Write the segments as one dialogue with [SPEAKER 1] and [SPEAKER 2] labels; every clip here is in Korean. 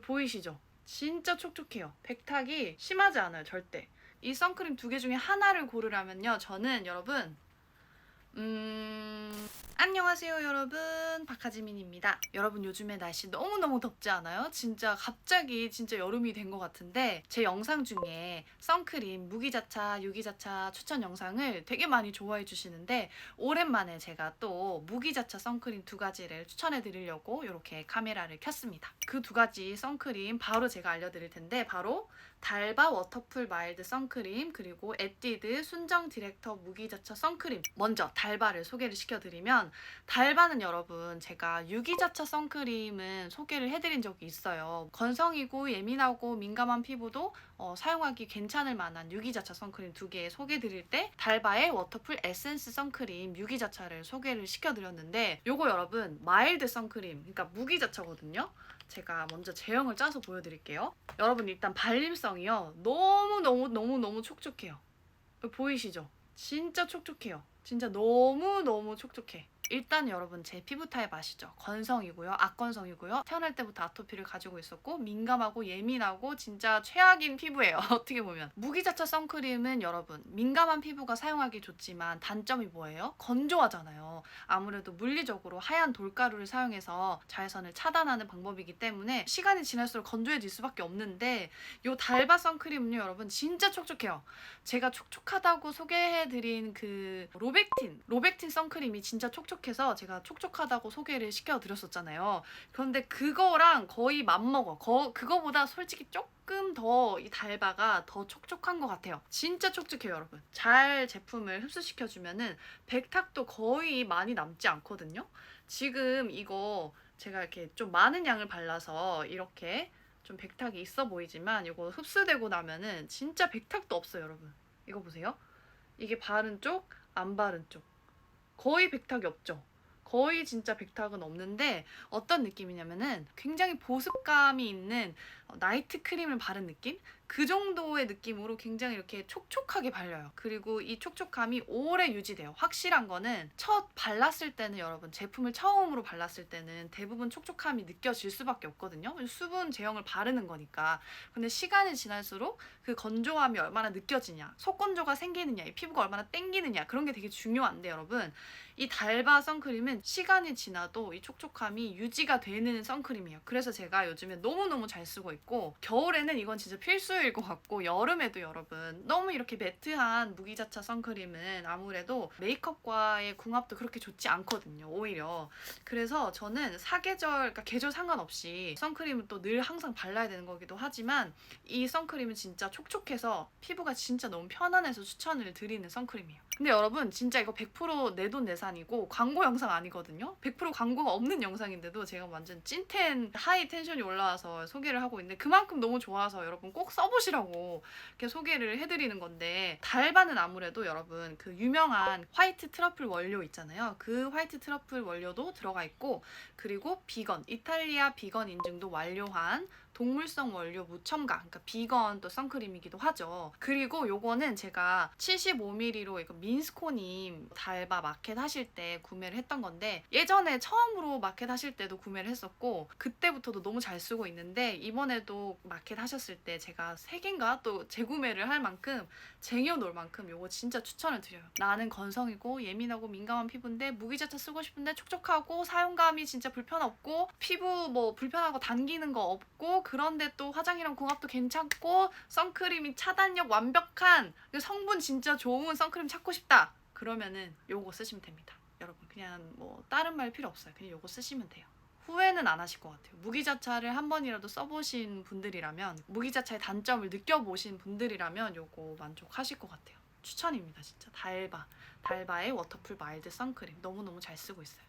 [SPEAKER 1] 보이시죠? 진짜 촉촉해요. 백탁이 심하지 않아요, 절대. 이 선크림 두 개 중에 하나를 고르라면요. 저는 여러분 음... 안녕하세요 여러분. 박하지민입니다. 여러분 요즘에 날씨 너무너무 덥지 않아요? 진짜 갑자기 진짜 여름이 된 것 같은데 제 영상 중에 선크림 무기자차 유기자차 추천 영상을 되게 많이 좋아해 주시는데 오랜만에 제가 또 무기자차 선크림 두 가지를 추천해 드리려고 이렇게 카메라를 켰습니다. 그 두 가지 선크림 바로 제가 알려드릴 텐데 바로 달바 워터풀 마일드 선크림 그리고 에뛰드 순정 디렉터 무기자차 선크림. 먼저 달바를 소개를 시켜드리면 달바는 여러분 제가 유기자차 선크림은 소개를 해드린 적이 있어요. 건성이고 예민하고 민감한 피부도 어, 사용하기 괜찮을 만한 유기자차 선크림 두 개 소개드릴 때 달바의 워터풀 에센스 선크림 유기자차를 소개를 시켜드렸는데 요거 여러분 마일드 선크림 그러니까 무기자차거든요 제가 먼저 제형을 짜서 보여드릴게요. 여러분 일단 발림성이요. 너무너무너무너무 촉촉해요. 보이시죠? 진짜 촉촉해요. 진짜 너무너무 촉촉해. 일단 여러분 제 피부 타입 아시죠? 건성이고요. 악건성이고요. 태어날 때부터 아토피를 가지고 있었고 민감하고 예민하고 진짜 최악인 피부예요. 어떻게 보면. 무기자차 선크림은 여러분 민감한 피부가 사용하기 좋지만 단점이 뭐예요? 건조하잖아요. 아무래도 물리적으로 하얀 돌가루를 사용해서 자외선을 차단하는 방법이기 때문에 시간이 지날수록 건조해질 수밖에 없는데 요 달바 선크림은요 여러분 진짜 촉촉해요. 제가 촉촉하다고 소개해드린 그 로백틴 로백틴 선크림이 진짜 촉촉 해서 제가 촉촉하다고 소개를 시켜드렸었잖아요. 그런데 그거랑 거의 맞먹어. 거, 그거보다 솔직히 조금 더 이 달바가 더 촉촉한 것 같아요. 진짜 촉촉해요, 여러분. 잘 제품을 흡수시켜주면은 백탁도 거의 많이 남지 않거든요. 지금 이거 제가 이렇게 좀 많은 양을 발라서 이렇게 좀 백탁이 있어 보이지만 이거 흡수되고 나면은 진짜 백탁도 없어요, 여러분. 이거 보세요. 이게 바른 쪽, 안 바른 쪽. 거의 백탁이 없죠. 거의 진짜 백탁은 없는데 어떤 느낌이냐면은 굉장히 보습감이 있는 어, 나이트 크림을 바른 느낌? 그 정도의 느낌으로 굉장히 이렇게 촉촉하게 발려요. 그리고 이 촉촉함이 오래 유지돼요. 확실한 거는 첫 발랐을 때는 여러분 제품을 처음으로 발랐을 때는 대부분 촉촉함이 느껴질 수밖에 없거든요. 수분 제형을 바르는 거니까. 근데 시간이 지날수록 그 건조함이 얼마나 느껴지냐, 속건조가 생기느냐, 이 피부가 얼마나 땡기느냐 그런 게 되게 중요한데 여러분 이 달바 선크림은 시간이 지나도 이 촉촉함이 유지가 되는 선크림이에요. 그래서 제가 요즘에 너무너무 잘 쓰고 있고 겨울에는 이건 진짜 필수 일 것 같고 여름에도 여러분 너무 이렇게 매트한 무기자차 선크림은 아무래도 메이크업과의 궁합도 그렇게 좋지 않거든요. 오히려 그래서 저는 사계절 그러니까 계절 상관없이 선크림은 또 늘 항상 발라야 되는 거기도 하지만 이 선크림은 진짜 촉촉해서 피부가 진짜 너무 편안해서 추천을 드리는 선크림이에요. 근데 여러분 진짜 이거 100%내 돈 내산이고 광고 영상 아니거든요. 100% 광고가 없는 영상인데도 제가 완전 찐텐 하이 텐션이 올라와서 소개를 하고 있는데 그만큼 너무 좋아서 여러분 꼭 써보시라고 이렇게 소개를 해드리는 건데 달바는 아무래도 여러분 그 유명한 화이트 트러플 원료 있잖아요. 그 화이트 트러플 원료도 들어가 있고 그리고 비건 이탈리아 비건 인증도 완료한 동물성 원료 무첨가, 그러니까 비건 또 선크림이기도 하죠. 그리고 요거는 제가 75ml로 이거 민스코님 달바 마켓 하실 때 구매를 했던 건데 예전에 처음으로 마켓 하실 때도 구매를 했었고 그때부터도 너무 잘 쓰고 있는데 이번에도 마켓 하셨을 때 제가 세 개인가 또 재구매를 할 만큼 쟁여놓을 만큼 요거 진짜 추천을 드려요. 나는 건성이고 예민하고 민감한 피부인데 무기자차 쓰고 싶은데 촉촉하고 사용감이 진짜 불편 없고 피부 뭐 불편하고 당기는 거 없고 그런데 또 화장이랑 궁합도 괜찮고 선크림이 차단력 완벽한 그 성분 진짜 좋은 선크림 찾고 싶다. 그러면은 요거 쓰시면 됩니다. 여러분 그냥 뭐 다른 말 필요 없어요. 그냥 요거 쓰시면 돼요. 후회는 안 하실 것 같아요. 무기자차를 한 번이라도 써보신 분들이라면 무기자차의 단점을 느껴보신 분들이라면 요거 만족하실 것 같아요. 추천입니다 진짜 달바 달바의 워터풀 마일드 선크림 너무너무 잘 쓰고 있어요.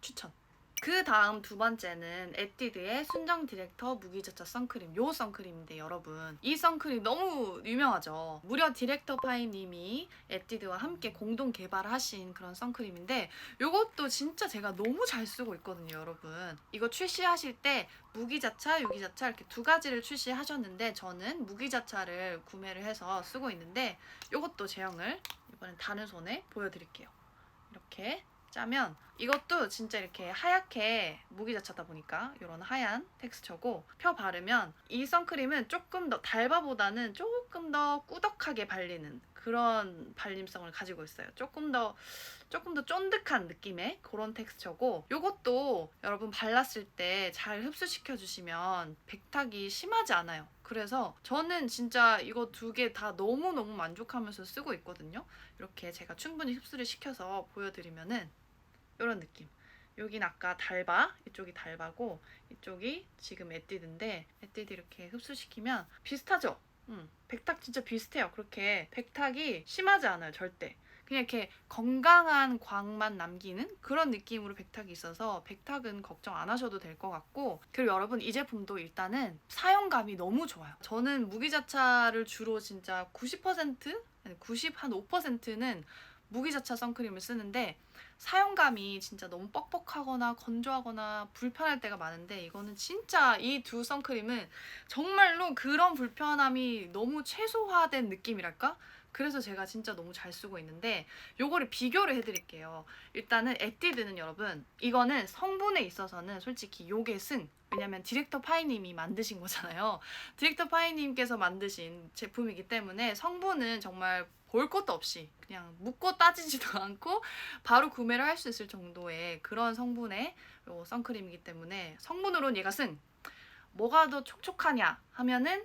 [SPEAKER 1] 추천. 그 다음 두 번째는 에뛰드의 순정 디렉터 무기자차 선크림 요 선크림인데 여러분. 이 선크림 너무 유명하죠? 무려 디렉터 파이님이 에뛰드와 함께 공동 개발하신 그런 선크림인데 요것도 진짜 제가 너무 잘 쓰고 있거든요 여러분. 이거 출시하실 때 무기자차 유기자차 이렇게 두 가지를 출시하셨는데 저는 무기자차를 구매를 해서 쓰고 있는데 요것도 제형을 이번엔 다른 손에 보여드릴게요. 이렇게 짜면 이것도 진짜 이렇게 하얗게 무기자차다 보니까 이런 하얀 텍스처고 펴 바르면 이 선크림은 조금 더 달바보다는 조금 더 꾸덕하게 발리는 그런 발림성을 가지고 있어요. 조금 더 조금 더 쫀득한 느낌의 그런 텍스처고 이것도 여러분 발랐을 때 잘 흡수시켜 주시면 백탁이 심하지 않아요. 그래서 저는 진짜 이거 두 개 다 너무너무 만족하면서 쓰고 있거든요. 이렇게 제가 충분히 흡수를 시켜서 보여드리면은 이런 느낌. 여긴 아까 달바, 이쪽이 달바고 이쪽이 지금 에뛰드인데 에뛰드 이렇게 흡수시키면 비슷하죠? 음, 백탁 진짜 비슷해요. 그렇게 백탁이 심하지 않아요, 절대. 그냥 이렇게 건강한 광만 남기는 그런 느낌으로 백탁이 있어서 백탁은 걱정 안 하셔도 될 것 같고 그리고 여러분 이 제품도 일단은 사용감이 너무 좋아요. 저는 무기자차를 주로 진짜 90% 아니 90 한 5%는 무기자차 선크림을 쓰는데 사용감이 진짜 너무 뻑뻑하거나 건조하거나 불편할 때가 많은데 이거는 진짜 이 두 선크림은 정말로 그런 불편함이 너무 최소화된 느낌이랄까? 그래서 제가 진짜 너무 잘 쓰고 있는데 요거를 비교를 해드릴게요. 일단은 에뛰드는 여러분 이거는 성분에 있어서는 솔직히 요게 승. 왜냐면 디렉터 파이님이 만드신 거잖아요. 디렉터 파이님께서 만드신 제품이기 때문에 성분은 정말 볼 것도 없이 그냥 묻고 따지지도 않고 바로 구매를 할 수 있을 정도의 그런 성분의 요 선크림이기 때문에 성분으로는 얘가 승. 뭐가 더 촉촉하냐 하면은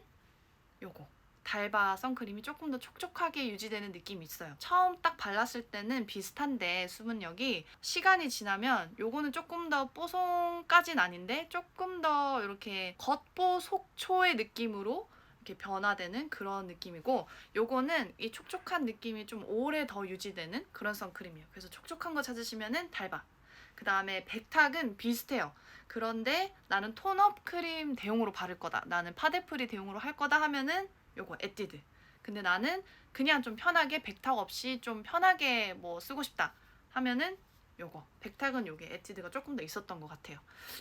[SPEAKER 1] 요거. 달바 선크림이 조금 더 촉촉하게 유지되는 느낌이 있어요. 처음 딱 발랐을 때는 비슷한데 수분력이 시간이 지나면 요거는 조금 더 뽀송까진 아닌데 조금 더 이렇게 겉보 속초의 느낌으로 이렇게 변화되는 그런 느낌이고 요거는 이 촉촉한 느낌이 좀 오래 더 유지되는 그런 선크림이에요. 그래서 촉촉한 거 찾으시면은 달바. 그 다음에 백탁은 비슷해요. 그런데 나는 톤업 크림 대용으로 바를 거다. 나는 파데프리 대용으로 할 거다 하면은 요거 에뛰드. 근데 나는 그냥 좀 편하게 백탁 없이 좀 편하게 뭐 쓰고 싶다 하면은 요거 백탁은 요게 에뛰드가 조금 더 있었던 것 같아요.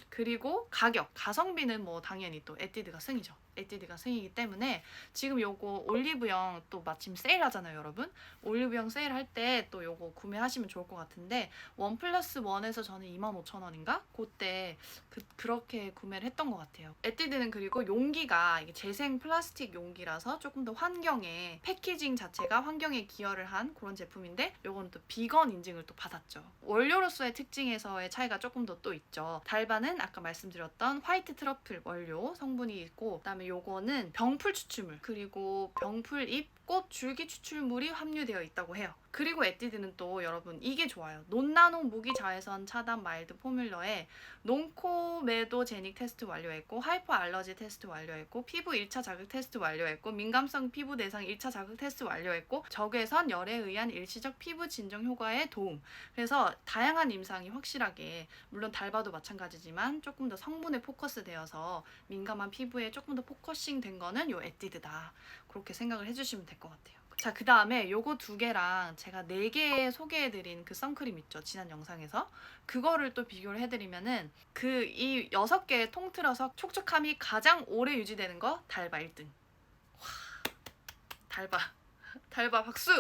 [SPEAKER 1] 그리고 가격 가성비는 뭐 당연히 또 에뛰드가 승이죠. 에뛰드가 승이기 때문에 지금 요거 올리브영 또 마침 세일하잖아요, 여러분. 올리브영 세일할 때 또 요거 구매하시면 좋을 것 같은데 원 플러스 원에서 저는 25,000원인가 그때 그, 그렇게 구매를 했던 것 같아요. 에뛰드는 그리고 용기가 이게 재생 플라스틱 용기라서 조금 더 환경에 패키징 자체가 환경에 기여를 한 그런 제품인데 요거는 또 비건 인증을 또 받았죠. 원료로서의 특징에서의 차이가 조금 더 또 있죠. 달바는 아까 말씀드렸던 화이트 트러플 원료 성분이 있고 그다음에 요거는 병풀 추출물 그리고 병풀잎 꽃 줄기 추출물이 함유되어 있다고 해요. 그리고 에뛰드는 또 여러분 이게 좋아요. 논나노 무기 자외선 차단 마일드 포뮬러에 논코메도 제닉 테스트 완료했고 하이퍼 알러지 테스트 완료했고 피부 1차 자극 테스트 완료했고 민감성 피부 대상 1차 자극 테스트 완료했고 적외선 열에 의한 일시적 피부 진정 효과에 도움. 그래서 다양한 임상이 확실하게 물론 달바도 마찬가지지만 조금 더 성분에 포커스 되어서 민감한 피부에 조금 더 포커싱 된 거는 요 에뛰드다. 그렇게 생각을 해주시면 될 것 같아요. 자, 그 다음에 요거 두 개랑 제가 네 개 소개해드린 그 선크림 있죠. 지난 영상에서. 그거를 또 비교를 해드리면은 그 이 여섯 개 통틀어서 촉촉함이 가장 오래 유지되는 거 달바 1등. 와, 달바. 달바 박수!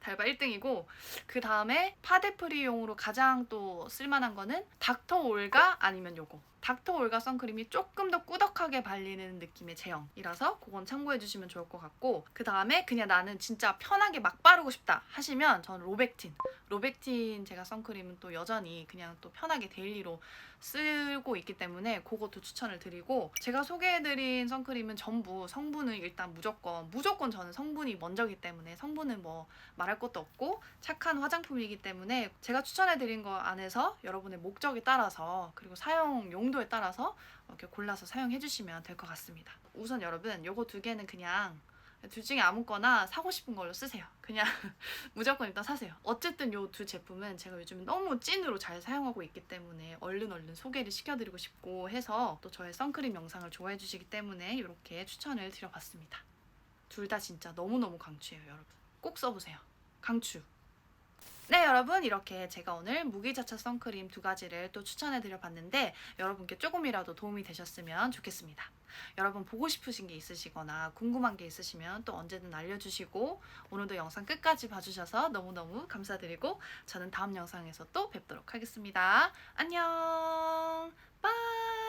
[SPEAKER 1] 달바 1등이고 그 다음에 파데프리용으로 가장 또 쓸만한 거는 닥터 올가 아니면 요거 닥터 올가 선크림이 조금 더 꾸덕하게 발리는 느낌의 제형이라서 그건 참고해 주시면 좋을 것 같고 그 다음에 그냥 나는 진짜 편하게 막 바르고 싶다 하시면 저는 로백틴. 로백틴 제가 선크림은 또 여전히 그냥 또 편하게 데일리로 쓰고 있기 때문에 그것도 추천을 드리고 제가 소개해드린 선크림은 전부 성분은 일단 무조건 무조건 저는 성분이 먼저기 때문에 성분은 뭐 말할 것도 없고 착한 화장품이기 때문에 제가 추천해드린 거 안에서 여러분의 목적에 따라서 그리고 사용 용 도에 따라서 이렇게 골라서 사용해 주시면 될 것 같습니다. 우선 여러분 요거 두 개는 그냥 둘 중에 아무거나 사고 싶은 걸로 쓰세요. 그냥 무조건 일단 사세요. 어쨌든 요 두 제품은 제가 요즘 너무 찐으로 잘 사용하고 있기 때문에 얼른 얼른 소개를 시켜드리고 싶고 해서 또 저의 선크림 영상을 좋아해 주시기 때문에 이렇게 추천을 드려봤습니다. 둘 다 진짜 너무너무 강추해요, 여러분. 꼭 써보세요. 강추. 네, 여러분 이렇게 제가 오늘 무기자차 선크림 두 가지를 또 추천해 드려 봤는데 여러분께 조금이라도 도움이 되셨으면 좋겠습니다. 여러분 보고 싶으신 게 있으시거나 궁금한 게 있으시면 또 언제든 알려주시고 오늘도 영상 끝까지 봐주셔서 너무너무 감사드리고 저는 다음 영상에서 또 뵙도록 하겠습니다. 안녕. 빠이.